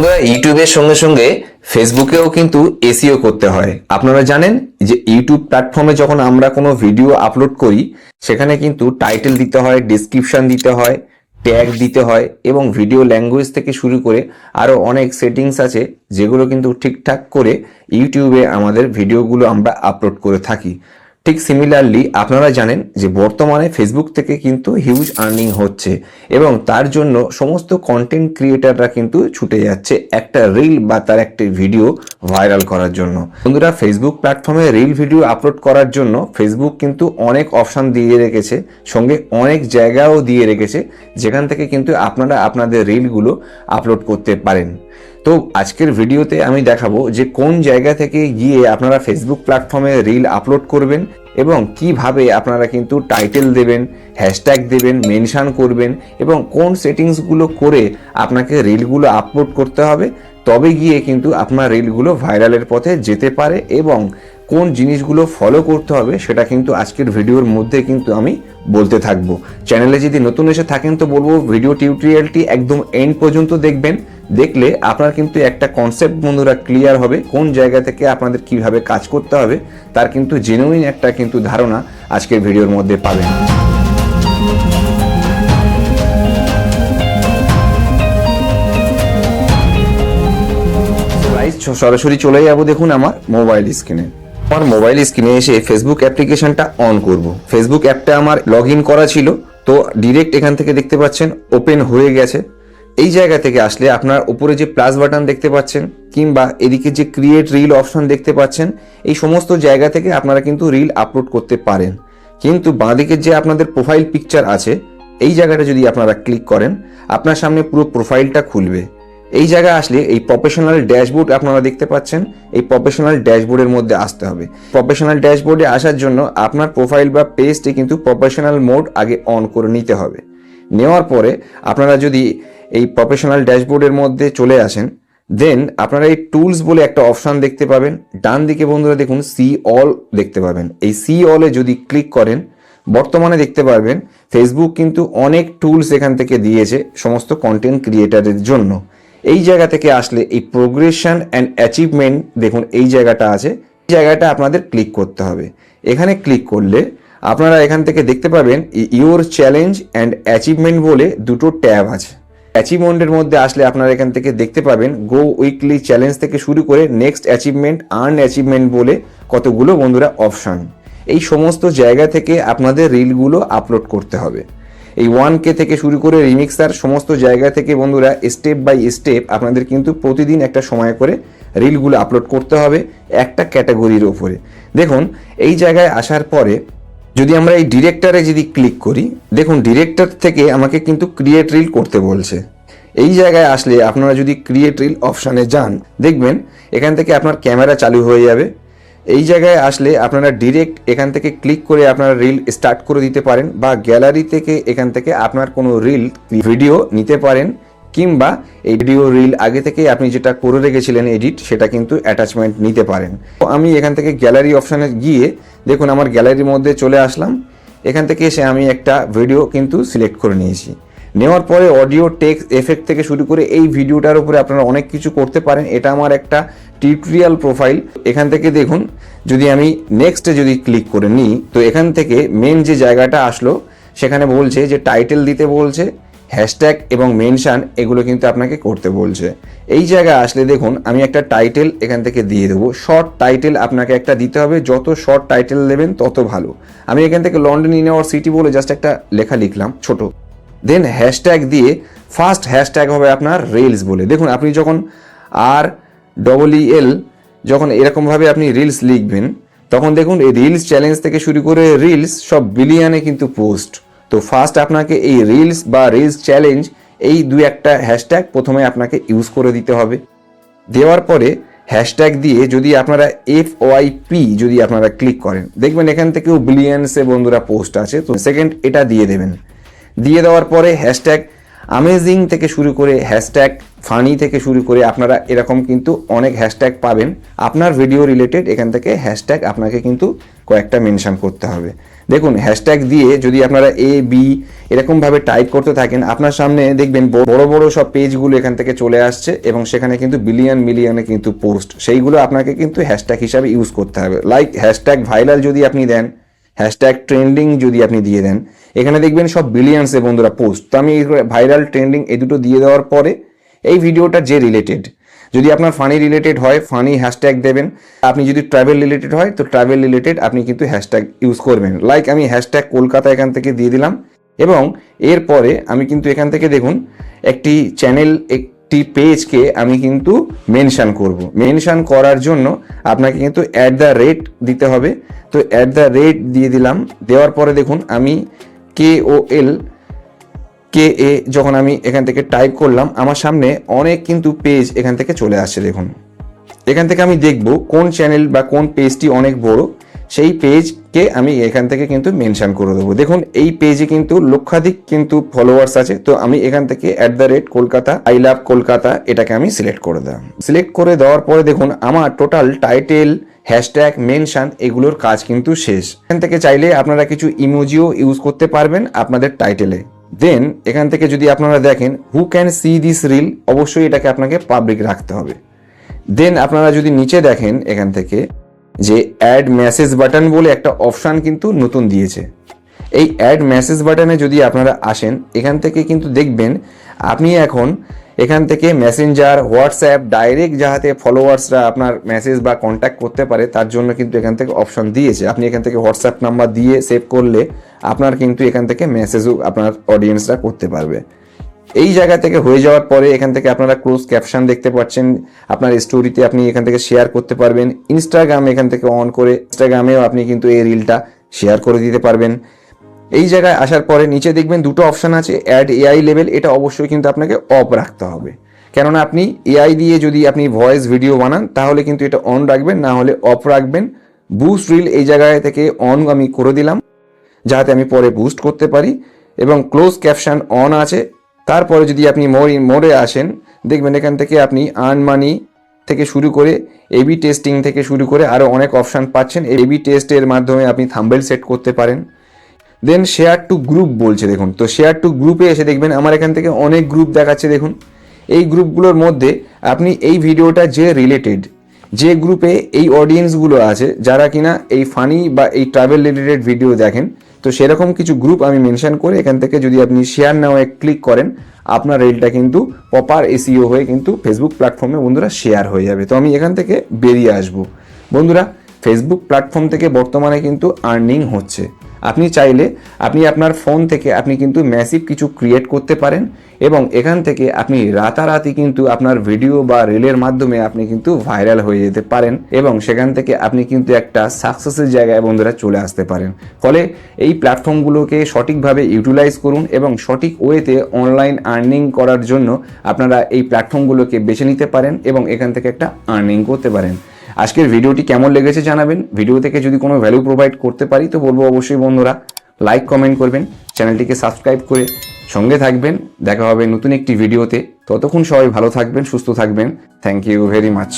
বন্ধুরা ইউটিউবের সঙ্গে সঙ্গে ফেসবুকেও কিন্তু এসিও করতে হয়। আপনারা জানেন যে ইউটিউব প্ল্যাটফর্মে যখন আমরা কোনো ভিডিও আপলোড করি, সেখানে কিন্তু টাইটেল দিতে হয় ডিসক্রিপশন দিতে হয় ট্যাগ দিতে হয় এবং ভিডিও ল্যাঙ্গুয়েজ থেকে শুরু করে আরও অনেক সেটিংস আছে যেগুলো কিন্তু ঠিকঠাক করে ইউটিউবে আমাদের ভিডিওগুলো আমরা আপলোড করে থাকি। ঠিক সিমিলারলি আপনারা জানেন যে বর্তমানে ফেসবুক থেকে কিন্তু হিউজ আর্নিং হচ্ছে এবং তার জন্য সমস্ত কন্টেন্ট ক্রিয়েটাররা কিন্তু ছুটে যাচ্ছে একটা রিল বা তার একটি ভিডিও ভাইরাল করার জন্য। বন্ধুরা ফেসবুক প্ল্যাটফর্মে রিল ভিডিও আপলোড করার জন্য ফেসবুক কিন্তু অনেক অপশান দিয়ে রেখেছে, সঙ্গে অনেক জায়গাও দিয়ে রেখেছে, যেখান থেকে কিন্তু আপনারা আপনাদের রিলগুলো আপলোড করতে পারেন। তো আজকের ভিডিওতে আমি দেখাবো যে কোন জায়গা থেকে গিয়ে আপনারা ফেসবুক প্ল্যাটফর্মে রিল আপলোড করবেন এবং কীভাবে আপনারা কিন্তু টাইটেল দেবেন হ্যাশট্যাগ দেবেন মেনশান করবেন এবং কোন সেটিংসগুলো করে আপনাকে রিলগুলো আপলোড করতে হবে, তবে গিয়ে কিন্তু আপনার রিলগুলো ভাইরালের পথে যেতে পারে এবং কোন জিনিসগুলো ফলো করতে হবে সেটা কিন্তু আজকের ভিডিওর মধ্যে কিন্তু আমি বলতে থাকব। চ্যানেলে যদি নতুন এসে থাকেন তো বলব ভিডিও টিউটোরিয়ালটি একদম এন্ড পর্যন্ত দেখবেন। দেখলে আপনার কিন্তু একটা কনসেপ্ট বন্ধুরা ক্লিয়ার হবে, কোন জায়গা থেকে আপনাদের কীভাবে কাজ করতে হবে, তার কিন্তু জেনুইন একটা কিন্তু ধারণা আজকের ভিডিওর মধ্যে পাবেন। সরাসরি চলে যাব দেখুন আমার মোবাইল স্ক্রিনে আমার মোবাইল স্ক্রিনে এসে ফেসবুক অ্যাপ্লিকেশনটা অন করব। ফেসবুক অ্যাপটা আমার লগ করা ছিল, তো ডিরেক্ট এখান থেকে দেখতে পাচ্ছেন ওপেন হয়ে গেছে। এই জায়গা থেকে আসলে আপনার উপরে যে প্লাস বাটন দেখতে পাচ্ছেন, কিংবা এদিকে যে ক্রিয়েট রিল অপশন দেখতে পাচ্ছেন, এই সমস্ত জায়গা থেকে আপনারা কিন্তু রিল আপলোড করতে পারেন। কিন্তু বাঁদিকে যে আপনাদের প্রোফাইল পিকচার আছে, এই জায়গাটা যদি আপনারা ক্লিক করেন, আপনার সামনে পুরো প্রোফাইলটা খুলবে। এই জায়গায় আসলে এই প্রফেশনাল ড্যাশবোর্ড আপনারা দেখতে পাচ্ছেন, এই প্রফেশনাল ড্যাশবোর্ডের মধ্যে আসতে হবে। প্রফেশনাল ড্যাশবোর্ডে আসার জন্য আপনার প্রোফাইল বা পেজটি কিন্তু প্রফেশনাল মোড আগে অন করে নিতে হবে। নেওয়ার পরে আপনারা যদি এই প্রফেশনাল ড্যাশবোর্ডের মধ্যে চলে আসেন দেন আপনারা এই টুলস বলে একটা অপশান দেখতে পাবেন। ডান দিকে বন্ধুরা দেখুন সি অল দেখতে পাবেন। এই সি অলে যদি ক্লিক করেন, বর্তমানে দেখতে পারবেন ফেসবুক কিন্তু অনেক টুলস এখান থেকে দিয়েছে সমস্ত কন্টেন্ট ক্রিয়েটারের জন্য। এই জায়গা থেকে আসলে এই প্রোগ্রেশন অ্যান্ড অ্যাচিভমেন্ট দেখুন এই জায়গাটা আছে, এই জায়গাটা আপনাদের ক্লিক করতে হবে। এখানে ক্লিক করলে আপনারা এখান থেকে দেখতে পাবেন ইওর চ্যালেঞ্জ অ্যান্ড অ্যাচিভমেন্ট বলে দুটো ট্যাব আছে। অ্যাচিভমেন্টের মধ্যে আসলে আপনারা এখান থেকে দেখতে পাবেন গো উইকলি চ্যালেঞ্জ থেকে শুরু করে নেক্সট অ্যাচিভমেন্ট আর্ন অ্যাচিভমেন্ট বলে কতগুলো বন্ধুরা অপশান এই সমস্ত জায়গা থেকে আপনাদের রিলগুলো আপলোড করতে হবে। এই ওয়ান কে থেকে শুরু করে রিমিক্সার সমস্ত জায়গা থেকে বন্ধুরা স্টেপ বাই স্টেপ আপনাদের কিন্তু প্রতিদিন একটা সময় করে রিলগুলো আপলোড করতে হবে একটা ক্যাটাগরির ওপরে দেখুন, এই জায়গায় আসার পরে যদি আমরা এই ডিরেক্টরে যদি ক্লিক করি, দেখুন ডিরেক্টর থেকে আমাকে কিন্তু ক্রিয়েট রিল করতে বলছে। এই জায়গায় আসলে আপনারা যদি ক্রিয়েট রিল অপশানে যান, দেখবেন এখান থেকে আপনার ক্যামেরা চালু হয়ে যাবে। এই জায়গায় আসলে আপনারা ডিরেক্ট এখান থেকে ক্লিক করে আপনারা রিল স্টার্ট করে দিতে পারেন বা গ্যালারি থেকে এখান থেকে আপনার কোনো রিল ভিডিও নিতে পারেন কিংবা এই ভিডিও রিল আগে থেকে আপনি যেটা করে রেখেছিলেন এডিট সেটা কিন্তু অ্যাটাচমেন্ট নিতে পারেন। তো আমি এখান থেকে গ্যালারি অপশানে গিয়ে দেখুন আমার গ্যালারির মধ্যে চলে আসলাম। এখান থেকে এসে আমি একটা ভিডিও কিন্তু সিলেক্ট করে নিয়েছি। নেওয়ার পরে অডিও টেক্সট এফেক্ট থেকে শুরু করে এই ভিডিওটার উপরে আপনারা অনেক কিছু করতে পারেন। এটা আমার একটা টিউটোরিয়াল প্রোফাইল, এখান থেকে দেখুন, যদি আমি নেক্সটে যদি ক্লিক করে নিই, তো এখান থেকে মেন যে জায়গাটা আসলো, সেখানে বলছে যে টাইটেল দিতে বলছে হ্যাশট্যাগ এবং মেনশান এগুলো কিন্তু আপনাকে করতে বলছে। এই জায়গায় আসলে দেখুন, আমি একটা টাইটেল এখান থেকে দিয়ে দেবো। শর্ট টাইটেল আপনাকে একটা দিতে হবে, যত শর্ট টাইটেল দেবেন তত ভালো। আমি এখান থেকে লন্ডন ইউনিভার্সিটি বলে জাস্ট একটা লেখা লিখলাম, ছোট। দেন হ্যাশট্যাগ দিয়ে ফার্স্ট হ্যাশট্যাগ হবে আপনার রেলস বলে। দেখুন, আপনি যখন আর ডবল এল যখন এরকমভাবে আপনি রিলস লিখবেন, তখন দেখুন এই রিলস চ্যালেঞ্জ থেকে শুরু করে রিলস সব বিলিয়নে কিন্তু পোস্ট তো ফার্স্ট আপনাকে এই রিলস বা রিলস চ্যালেঞ্জ এই দু একটা হ্যাশট্যাগ প্রথমে আপনাকে ইউজ করে দিতে হবে। দেওয়ার পরে হ্যাশট্যাগ দিয়ে যদি আপনারা এফ ওয়াই পি যদি আপনারা ক্লিক করেন, দেখবেন এখান থেকেও বিলিয়ন্সে বন্ধুরা পোস্ট আছে। তো সেকেন্ড এটা দিয়ে দেবেন। দিয়ে দেওয়ার পরে হ্যাশট্যাগ আমেজিং থেকে শুরু করে হ্যাশট্যাগ ফানি থেকে শুরু করে আপনারা এরকম কিন্তু অনেক হ্যাশট্যাগ পাবেন। আপনার ভিডিও রিলেটেড এখান থেকে হ্যাশট্যাগ আপনাকে কিন্তু কয়েকটা মেনশন করতে হবে। দেখুন হ্যাশট্যাগ দিয়ে যদি আপনারা এ বি এরকমভাবে টাইপ করতে থাকেন, আপনার সামনে দেখবেন বড় বড় সব পেজগুলো এখান থেকে চলে আসছে এবং সেখানে কিন্তু বিলিয়ন মিলিয়নে কিন্তু পোস্ট সেইগুলো আপনাকে কিন্তু হ্যাশট্যাগ হিসাবে ইউজ করতে হবে। লাইক হ্যাশট্যাগ ভাইরাল যদি আপনি দেন হ্যাশট্যাগ ট্রেন্ডিং যদি আপনি দিয়ে দেন। এখানে দেখবেন সব বিলিয়ন্সে বন্ধুরা পোস্ট তো আমি ভাইরাল ট্রেন্ডিং এই দুটো দিয়ে দেওয়ার পরে এই ভিডিওটা যে রিলেটেড যদি আপনার ফানি রিলেটেড হয় ফানি হ্যাশট্যাগ দেবেন। আপনি যদি ট্রাভেল রিলেটেড হয়, তো ট্রাভেল রিলেটেড আপনি কিন্তু হ্যাশট্যাগ ইউজ করবেন। লাইক আমি হ্যাশট্যাগ কলকাতা এখান থেকে দিয়ে দিলাম। এবং এরপরে আমি কিন্তু এখান থেকে দেখুন, একটি চ্যানেল একটি পেজকে আমি কিন্তু মেনশান করব। মেনশান করার জন্য আপনাকে কিন্তু অ্যাট দ্য রেট দিতে হবে। তো অ্যাট দ্য রেট দিয়ে দিলাম। দেওয়ার পরে দেখুন আমি কে ও এল কে এ যখন আমি এখান থেকে টাইপ করলাম, আমার সামনে অনেক কিন্তু পেজ এখান থেকে চলে আসছে দেখুন। এখান থেকে আমি দেখব কোন চ্যানেল বা কোন পেজটি অনেক বড়। সেই পেজকে আমি এখান থেকে কিন্তু মেনশান করে দেবো। দেখুন, এই পেজে কিন্তু লক্ষাধিক কিন্তু ফলোয়ার্স আছে। তো আমি এখান থেকে at the rate Kolkata I love Kolkata এটাকে আমি সিলেক্ট করে দিলাম। সিলেক্ট করে দেওয়ার পরে দেখুন, আমার টোটাল টাইটেল হ্যাশট্যাগ মেনশান এগুলোর কাজ কিন্তু শেষ। এখান থেকে চাইলে আপনারা কিছু ইমোজিও ইউজ করতে পারবেন আপনাদের টাইটেলে দেন এখান থেকে যদি আপনারা দেখেন who can see this reel অবশ্যই এটাকে আপনাকে পাবলিক রাখতে হবে। দেন আপনারা যদি নিচে দেখেন, এখান থেকে যে অ্যাড মেসেজ বাটন বলে একটা অপশান কিন্তু নতুন দিয়েছে। এই অ্যাড মেসেজ বাটনে যদি আপনারা আসেন, এখান থেকে কিন্তু দেখবেন আপনি এখন এখান থেকে মেসেঞ্জার হোয়াটসঅ্যাপ ডাইরেক্ট যাহাতে ফলোয়ার্সরা আপনার মেসেজ বা কন্ট্যাক্ট করতে পারে, তার জন্য কিন্তু এখান থেকে অপশন দিয়েছে। আপনি এখান থেকে হোয়াটসঅ্যাপ নাম্বার দিয়ে সেভ করলে আপনার কিন্তু এখান থেকে মেসেজও আপনার অডিয়েন্সরা করতে পারবে। এই জায়গা থেকে হয়ে যাওয়ার পরে এখান থেকে আপনারা ক্লোজ ক্যাপশন দেখতে পাচ্ছেন। আপনার স্টোরিতে আপনি এখান থেকে শেয়ার করতে পারবেন। ইনস্টাগ্রাম এখান থেকে অন করে ইনস্টাগ্রামেও আপনি কিন্তু এই রিলটা শেয়ার করে দিতে পারবেন। এই জায়গায় আসার পরে নিচে দেখবেন দুটো অপশন আছে অ্যাড এআই লেভেল এটা অবশ্যই কিন্তু আপনাকে অফ রাখতে হবে। কেননা আপনি এআই দিয়ে যদি আপনি ভয়েস ভিডিও বানান, তাহলে কিন্তু এটা অন রাখবেন, না হলে অফ রাখবেন। বুস্ট রিল এই জায়গায় থেকে অন আমি করে দিলাম, যাতে আমি পরে বুস্ট করতে পারি। এবং ক্লোজ ক্যাপশন অন আছে তারপরে যদি আপনি মোড়ে মোড়ে আসেন, দেখবেন এখান থেকে আপনি আর্ন মানি থেকে শুরু করে এবি টেস্টিং থেকে শুরু করে আরও অনেক অপশান পাচ্ছেন। এবি টেস্টের মাধ্যমে আপনি থাম্বেল সেট করতে পারেন। দেন শেয়ার টু গ্রুপ বলছে দেখুন। তো শেয়ার টু গ্রুপে এসে দেখবেন আমার এখান থেকে অনেক গ্রুপ দেখাচ্ছে দেখুন। এই গ্রুপগুলোর মধ্যে আপনি এই ভিডিওটা যে রিলেটেড যে গ্রুপে এই অডিয়েন্সগুলো আছে, যারা কিনা এই ফানি বা এই ট্রাভেল রিলেটেড ভিডিও দেখেন, তো সেরকম কিছু গ্রুপ আমি মেনশন করে এখান থেকে যদি আপনি শেয়ার নাও ক্লিক করেন, আপনার রিলটা কিন্তু প্রপার এসিও হয়ে কিন্তু ফেসবুক প্ল্যাটফর্মে বন্ধুরা শেয়ার হয়ে যাবে। তো আমি এখান থেকে বেরিয়ে আসব। বন্ধুরা ফেসবুক প্ল্যাটফর্ম থেকে বর্তমানে কিন্তু আর্নিং হচ্ছে। আপনি চাইলে আপনি আপনার ফোন থেকে আপনি কিন্তু ম্যাসিভ কিছু ক্রিয়েট করতে পারেন এবং এখান থেকে আপনি রাতারাতি কিন্তু আপনার ভিডিও বা রিলের মাধ্যমে আপনি কিন্তু ভাইরাল হয়ে যেতে পারেন এবং সেখান থেকে আপনি কিন্তু একটা সাকসেসের জায়গায় বন্ধুরা চলে আসতে পারেন। ফলে এই প্ল্যাটফর্মগুলোকে সঠিকভাবে ইউটিলাইজ করুন এবং সঠিক ওয়েতে অনলাইন আর্নিং করার জন্য আপনারা এই প্ল্যাটফর্মগুলোকে বেছে নিতে পারেন এবং এখান থেকে একটা আর্নিং করতে পারেন। আজকের ভিডিওটি কেমন লেগেছে জানাবেন। ভিডিও থেকে যদি কোনো ভ্যালু প্রোভাইড করতে পারি, তো বলব অবশ্যই বন্ধুরা লাইক কমেন্ট করবেন। চ্যানেলটিকে সাবস্ক্রাইব করে সঙ্গে থাকবেন। দেখা হবে নতুন একটি ভিডিওতে। ততক্ষণ সবাই ভালো থাকবেন, সুস্থ থাকবেন। Thank you very much